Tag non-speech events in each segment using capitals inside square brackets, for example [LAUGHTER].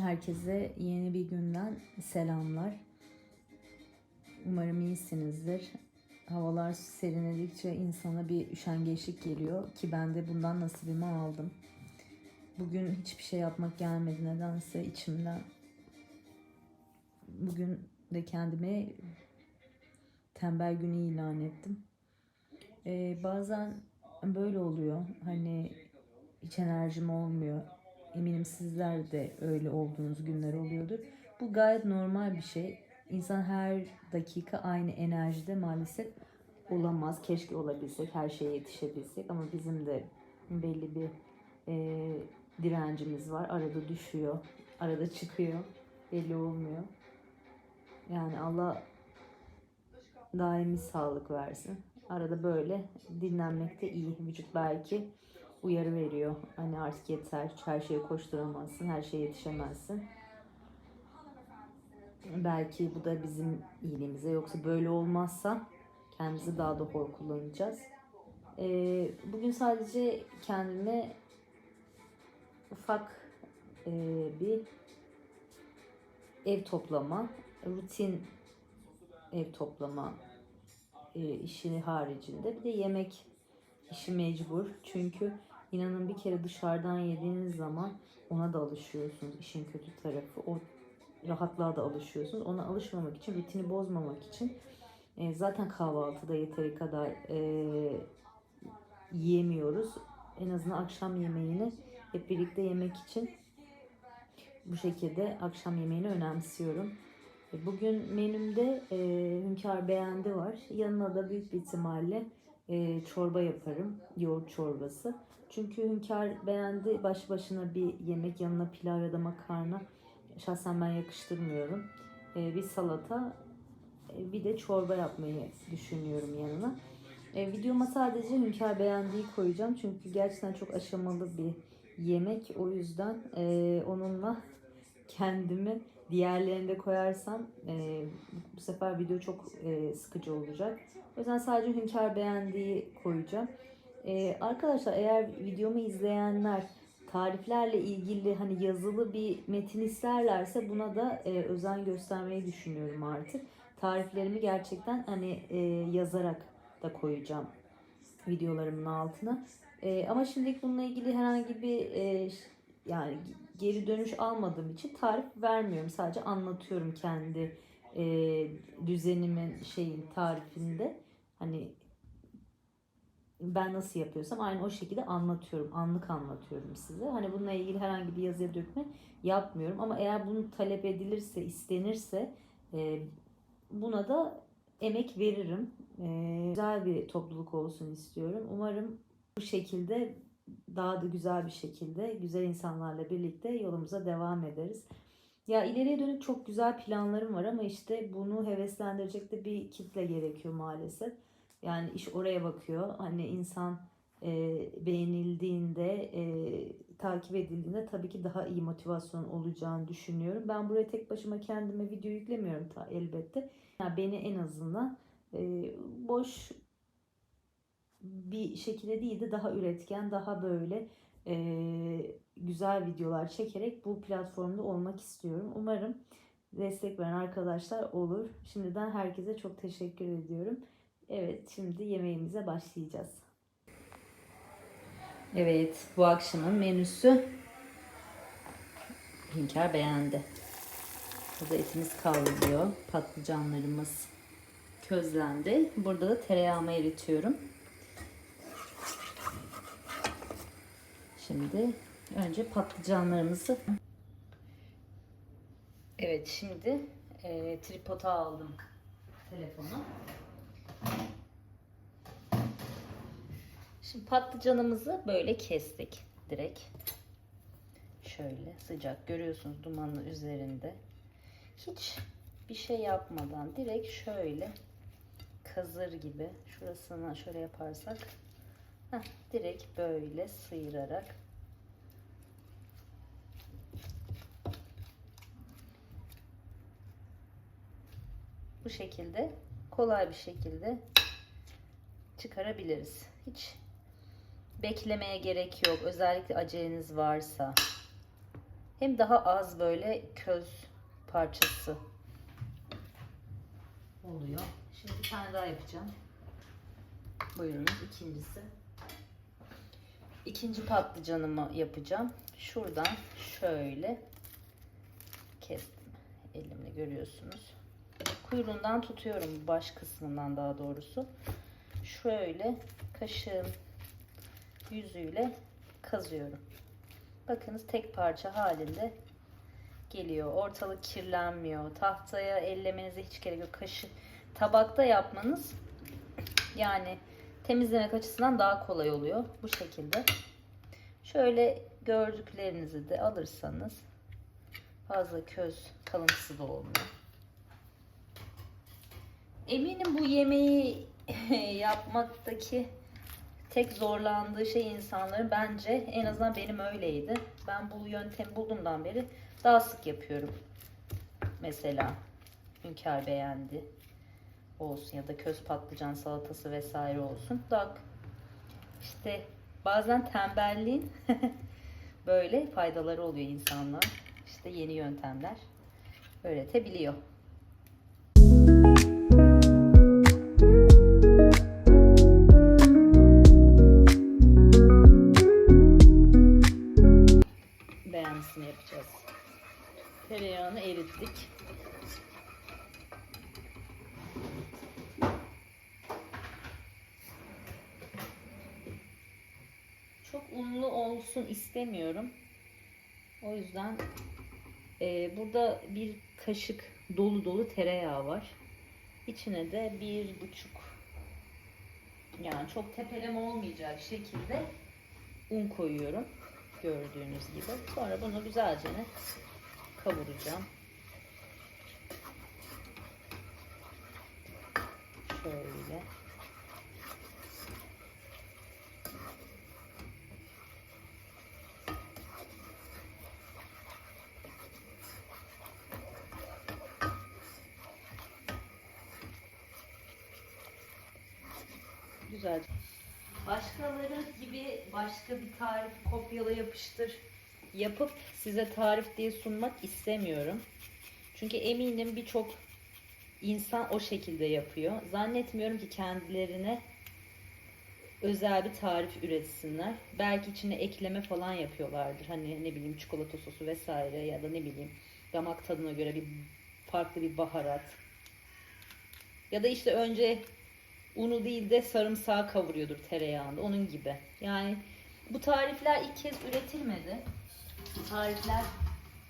Herkese yeni bir günden selamlar. Umarım iyisinizdir. Havalar serinledikçe insana bir üşengeçlik geliyor ki ben de bundan nasibimi aldım. Bugün hiçbir şey yapmak gelmedi nedense içimden. Bugün de kendime tembel günü ilan ettim. Ee, bazen böyle oluyor. Hani hiç enerjim olmuyor. Eminim sizler de öyle olduğunuz günler oluyordur. Bu gayet normal bir şey. İnsan her dakika aynı enerjide maalesef olamaz. Keşke olabilsek, her şeye yetişebilsek ama bizim de belli bir e, direncimiz var. Arada düşüyor, arada çıkıyor. Belli olmuyor. Yani Allah daimi sağlık versin. Arada böyle dinlenmek de iyi. Vücut belki uyarı veriyor. Hani artık yeter, her şeye koşturamazsın, her şeye yetişemezsin. Belki bu da bizim iyiliğimize. Yoksa böyle olmazsa kendimizi daha da hor kullanacağız. Ee, bugün sadece kendime ufak e, bir ev toplama, rutin ev toplama e, işini haricinde bir de yemek işi mecbur. Çünkü inanın bir kere dışarıdan yediğiniz zaman ona da alışıyorsunuz. İşin kötü tarafı o rahatlığa da alışıyorsunuz. Ona alışmamak için, rutini bozmamak için e, zaten kahvaltıda yeteri kadar e, yiyemiyoruz. En azından akşam yemeğini hep birlikte yemek için bu şekilde akşam yemeğini önemsiyorum. E, Bugün menümde e, hünkar beğendi var. Yanına da büyük bir ihtimalle e, çorba yaparım. Yoğurt çorbası. Çünkü hünkar beğendi baş başına bir yemek yanına pilav ya da makarna şahsen ben yakıştırmıyorum. E, bir salata e, bir de çorba yapmayı düşünüyorum yanına. E, videoma sadece hünkar beğendiği koyacağım. Çünkü gerçekten çok aşamalı bir yemek. O yüzden e, onunla [LAUGHS] kendimi diğerlerinde koyarsam e, bu sefer video çok e, sıkıcı olacak. O yüzden sadece hünkar beğendiği koyacağım. E, arkadaşlar eğer videomu izleyenler tariflerle ilgili hani yazılı bir metin isterlerse buna da e, özen göstermeyi düşünüyorum artık. Tariflerimi gerçekten hani e, yazarak da koyacağım videolarımın altına. E, ama şimdilik bununla ilgili herhangi bir e, yani geri dönüş almadığım için tarif vermiyorum. Sadece anlatıyorum kendi e, düzenimin şeyin tarifinde. Hani ben nasıl yapıyorsam aynı o şekilde anlatıyorum. Anlık anlatıyorum size. Hani bununla ilgili herhangi bir yazıya dökme yapmıyorum. Ama eğer bunu talep edilirse, istenirse e, buna da emek veririm. E, güzel bir topluluk olsun istiyorum. Umarım bu şekilde daha da güzel bir şekilde güzel insanlarla birlikte yolumuza devam ederiz. Ya ileriye dönük çok güzel planlarım var ama işte bunu heveslendirecek de bir kitle gerekiyor maalesef. Yani iş oraya bakıyor. Hani insan e, beğenildiğinde, e, takip edildiğinde tabii ki daha iyi motivasyon olacağını düşünüyorum. Ben buraya tek başıma kendime video yüklemiyorum ta, elbette. Yani beni en azından e, boş bir şekilde değil de daha üretken, daha böyle e, güzel videolar çekerek bu platformda olmak istiyorum. Umarım destek veren arkadaşlar olur. Şimdiden herkese çok teşekkür ediyorum. Evet, şimdi yemeğimize başlayacağız. Evet, bu akşamın menüsü Hünkar beğendi. Burada etimiz kavruluyor. Patlıcanlarımız közlendi. Burada da tereyağımı eritiyorum. Şimdi önce patlıcanlarımızı Evet şimdi e, tripoda aldım telefonu. Şimdi patlıcanımızı böyle kestik direkt. Şöyle sıcak görüyorsunuz dumanın üzerinde. Hiç bir şey yapmadan direkt şöyle kazır gibi şurasına şöyle yaparsak heh, direkt böyle sıyırarak bu şekilde kolay bir şekilde çıkarabiliriz. Hiç beklemeye gerek yok. Özellikle aceleniz varsa Hem daha az böyle köz parçası oluyor. Şimdi bir tane daha yapacağım. Buyurunuz ikincisi. İkinci patlıcanımı yapacağım. Şuradan şöyle kestim. Elimle görüyorsunuz. Kuyruğundan tutuyorum baş kısmından daha doğrusu. Şöyle kaşığın yüzüyle kazıyorum. Bakınız tek parça halinde geliyor. Ortalık kirlenmiyor. Tahtaya ellemenize hiç gerek yok. Kaşık tabakta yapmanız yani temizlemek açısından daha kolay oluyor. Bu şekilde. Şöyle gördüklerinizi de alırsanız fazla köz kalıntısı da olmuyor. Eminim bu yemeği [LAUGHS] yapmaktaki tek zorlandığı şey insanların bence en azından benim öyleydi. Ben bu yöntemi bulduğumdan beri daha sık yapıyorum. Mesela Hünkar beğendi olsun ya da köz patlıcan salatası vesaire olsun. Daha işte bazen tembelliğin [LAUGHS] böyle faydaları oluyor insanlar. İşte yeni yöntemler öğretebiliyor. Kaşık dolu dolu tereyağı var. İçine de bir buçuk yani çok tepeleme olmayacak şekilde un koyuyorum. Gördüğünüz gibi. Sonra bunu güzelce kavuracağım. Şöyle. Güzelce. Başkaları gibi başka bir tarif kopyala yapıştır yapıp size tarif diye sunmak istemiyorum. Çünkü eminim birçok insan o şekilde yapıyor. Zannetmiyorum ki kendilerine özel bir tarif üretsinler. Belki içine ekleme falan yapıyorlardır. Hani ne bileyim çikolata sosu vesaire ya da ne bileyim damak tadına göre bir farklı bir baharat. Ya da işte önce unu değil de sarımsağı kavuruyordur tereyağında. Onun gibi. Yani bu tarifler ilk kez üretilmedi. Bu tarifler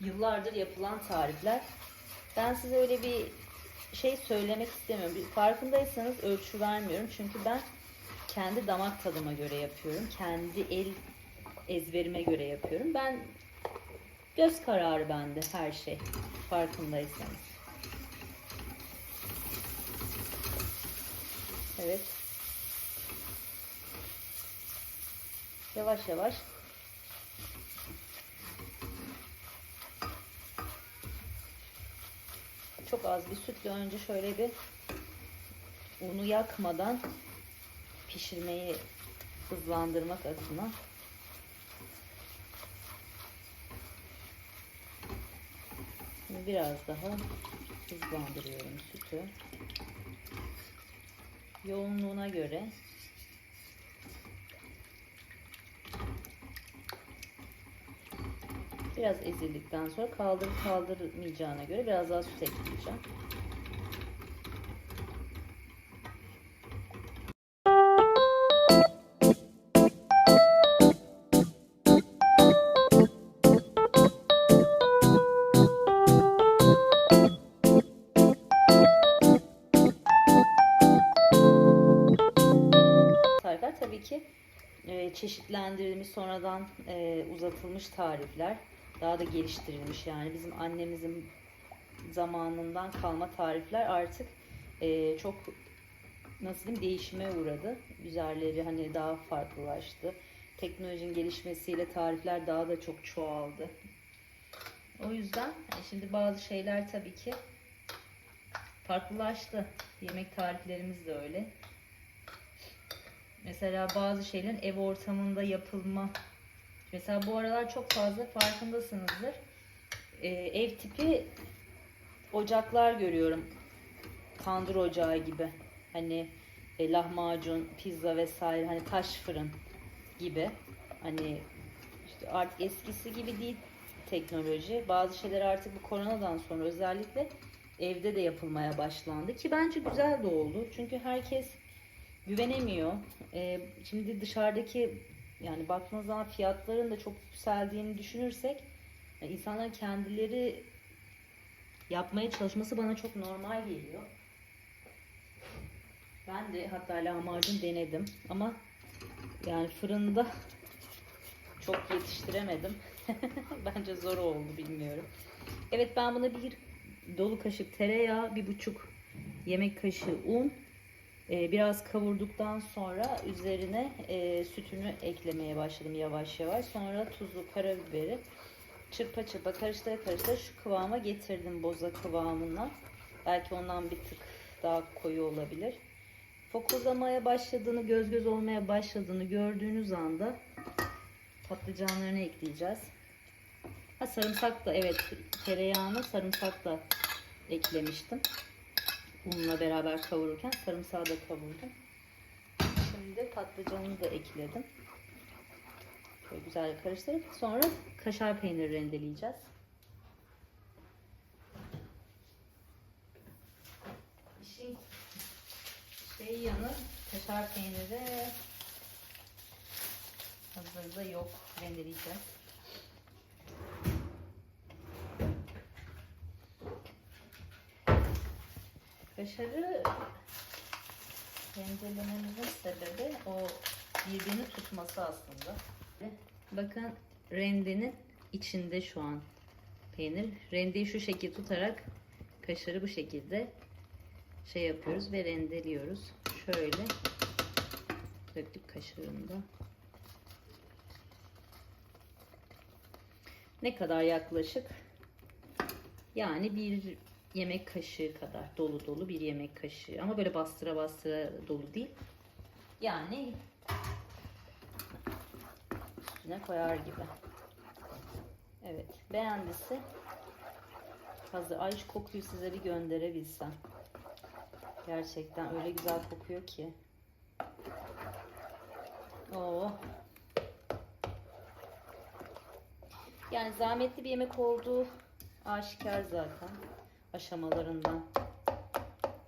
yıllardır yapılan tarifler. Ben size öyle bir şey söylemek istemiyorum. Farkındaysanız ölçü vermiyorum. Çünkü ben kendi damak tadıma göre yapıyorum. Kendi el ezberime göre yapıyorum. Ben göz kararı bende her şey. Farkındaysanız. Evet. Yavaş yavaş çok az bir sütle önce şöyle bir unu yakmadan pişirmeyi hızlandırmak adına Şimdi biraz daha hızlandırıyorum sütü. Yoğunluğuna göre Biraz ezildikten sonra kaldırıp kaldırmayacağına göre biraz daha süt ekleyeceğim. Tabii ki e, çeşitlendirilmiş sonradan e, uzatılmış tarifler daha da geliştirilmiş yani bizim annemizin zamanından kalma tarifler artık e, çok nasıl diyeyim değişime uğradı. Üzerleri hani daha farklılaştı. Teknolojinin gelişmesiyle tarifler daha da çok çoğaldı. O yüzden şimdi bazı şeyler tabii ki farklılaştı. Yemek tariflerimiz de öyle. Mesela bazı şeylerin ev ortamında yapılma Mesela bu aralar çok fazla farkındasınızdır. e, ev tipi ocaklar görüyorum. Tandır ocağı gibi. Hani e, lahmacun, pizza vesaire hani taş fırın gibi. Hani işte artık eskisi gibi değil teknoloji. Bazı şeyler artık bu koronadan sonra özellikle evde de yapılmaya başlandı ki bence güzel de oldu. Çünkü herkes güvenemiyor. Ee, şimdi dışarıdaki yani baktığınız zaman fiyatların da çok yükseldiğini düşünürsek yani insanların kendileri yapmaya çalışması bana çok normal geliyor. Ben de hatta lahmacun denedim ama yani fırında [LAUGHS] çok yetiştiremedim. [LAUGHS] Bence zor oldu bilmiyorum. Evet ben buna bir dolu kaşık tereyağı, bir buçuk yemek kaşığı un, e, biraz kavurduktan sonra üzerine e, sütünü eklemeye başladım yavaş yavaş. Sonra tuzu, karabiberi çırpa çırpa karıştıra karıştıra şu kıvama getirdim boza kıvamına. Belki ondan bir tık daha koyu olabilir. Fokurlamaya başladığını, göz göz olmaya başladığını gördüğünüz anda patlıcanlarını ekleyeceğiz. Ha sarımsak da evet tereyağını sarımsak da eklemiştim. Unla beraber kavururken sarımsağı da kavurdum. Şimdi patlıcanını da ekledim. Böyle güzel karıştırıp sonra kaşar peyniri rendeleyeceğiz. İşin şey yanı kaşar peyniri hazırda yok rendeleyeceğiz. Kaşarı rendelememizin sebebi o birbirini tutması aslında. Bakın rendenin içinde şu an peynir. Rendeyi şu şekilde tutarak kaşarı bu şekilde şey yapıyoruz ve rendeliyoruz. Şöyle döktük kaşarını da. Ne kadar yaklaşık? Yani bir yemek kaşığı kadar dolu dolu bir yemek kaşığı. Ama böyle bastıra bastıra dolu değil. Yani üstüne koyar gibi. Evet. Beğendiyse hazır. Ay kokuyu size bir gönderebilsem. Gerçekten öyle güzel kokuyor ki. Oo. Yani zahmetli bir yemek olduğu aşikar zaten aşamalarından.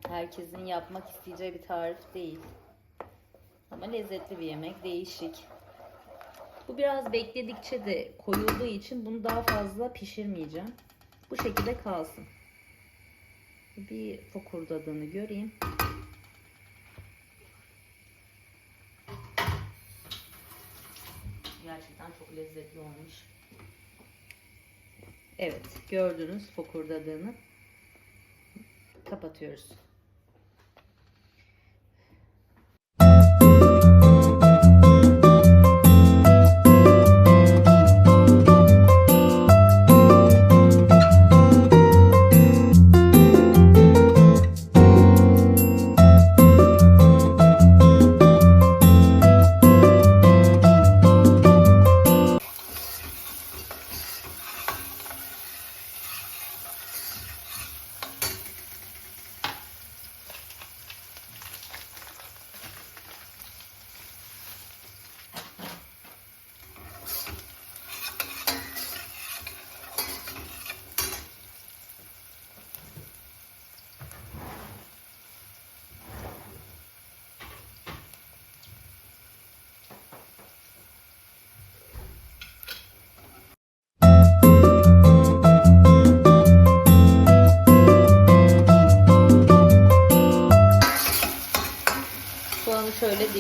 Herkesin yapmak isteyeceği bir tarif değil. Ama lezzetli bir yemek, değişik. Bu biraz bekledikçe de koyulduğu için bunu daha fazla pişirmeyeceğim. Bu şekilde kalsın. Bir fokurdadığını göreyim. Gerçekten çok lezzetli olmuş. Evet, gördünüz fokurdadığını. Kapatıyoruz.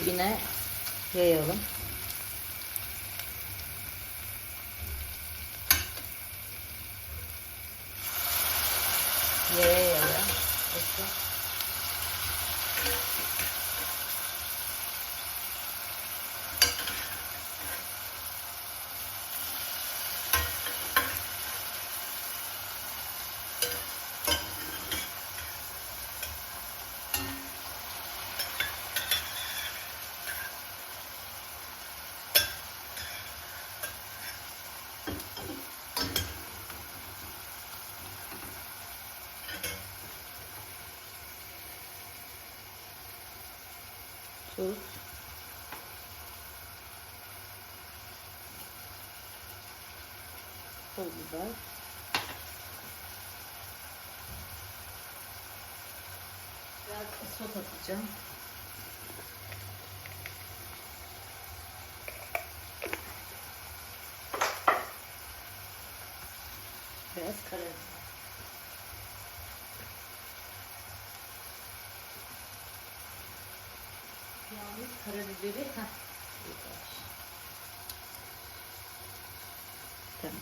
Dibine yayalım. Tuz. Pul biber. Biraz sos atacağım. Biraz karabiber. Yalnız karabiberi heh, yeter. Tamam.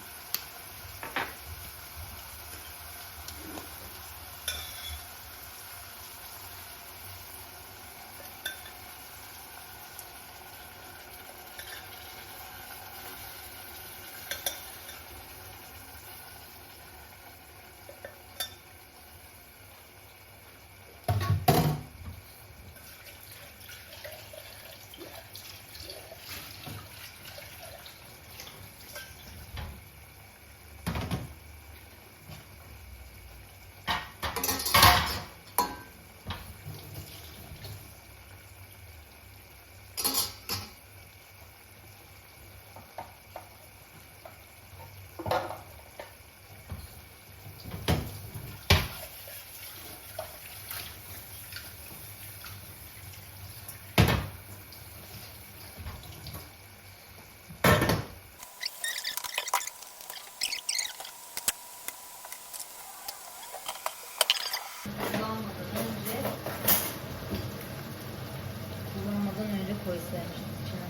Kullanmadan önce kullanmadan önce koysaymışım içine.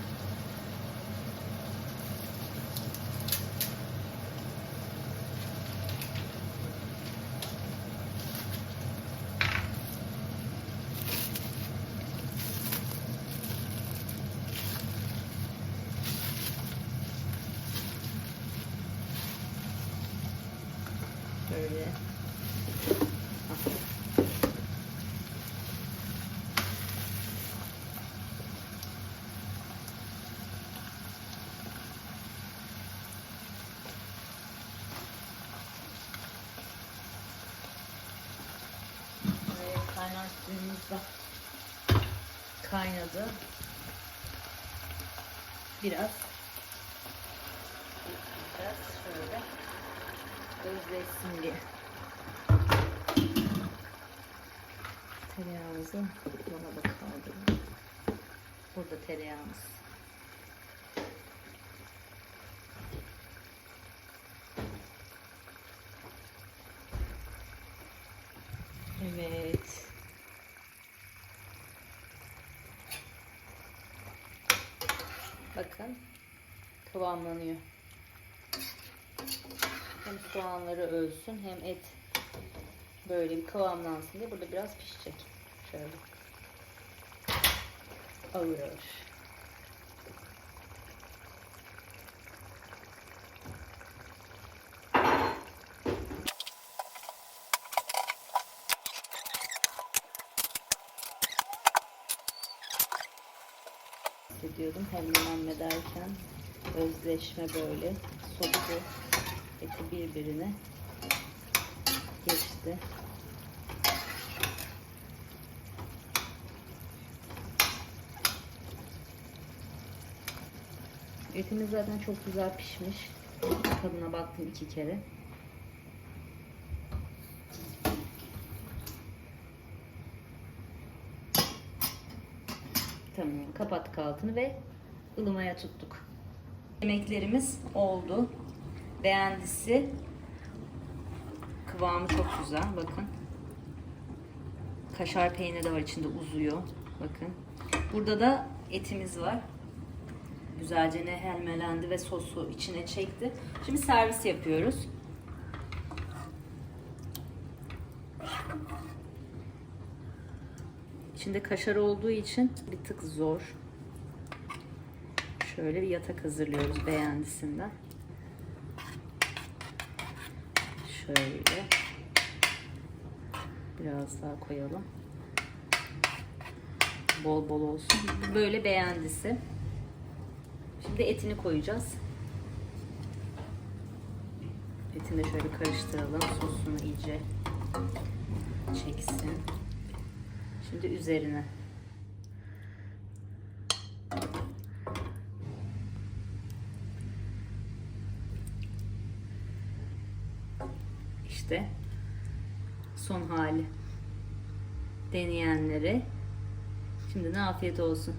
Böyle. Kaynadı. Biraz şöyle özleşsin diye. Tereyağımızı dolaba kaldıralım. Burada tereyağımız. Evet. Bakın kıvamlanıyor. Hem soğanları ölsün hem et böyle bir kıvamlansın diye burada biraz pişecek. Şöyle. Ağır. hissediyordum hemen ederken özleşme böyle sosu eti birbirine geçti. Etimiz zaten çok güzel pişmiş. Tadına baktım iki kere. Tamam. Kapattık altını ve ılımaya tuttuk. Yemeklerimiz oldu. Beğendisi. Kıvamı çok güzel. Bakın. Kaşar peyniri de var içinde uzuyor. Bakın. Burada da etimiz var. Güzelce ne helmelendi ve sosu içine çekti. Şimdi servis yapıyoruz. İçinde kaşar olduğu için bir tık zor. Şöyle bir yatak hazırlıyoruz beğendisinden. Şöyle. Biraz daha koyalım. Bol bol olsun. Böyle beğendisi. Şimdi etini koyacağız. Etini de şöyle karıştıralım. Sosunu iyice çeksin. Şimdi üzerine işte son hali deneyenlere şimdiden afiyet olsun.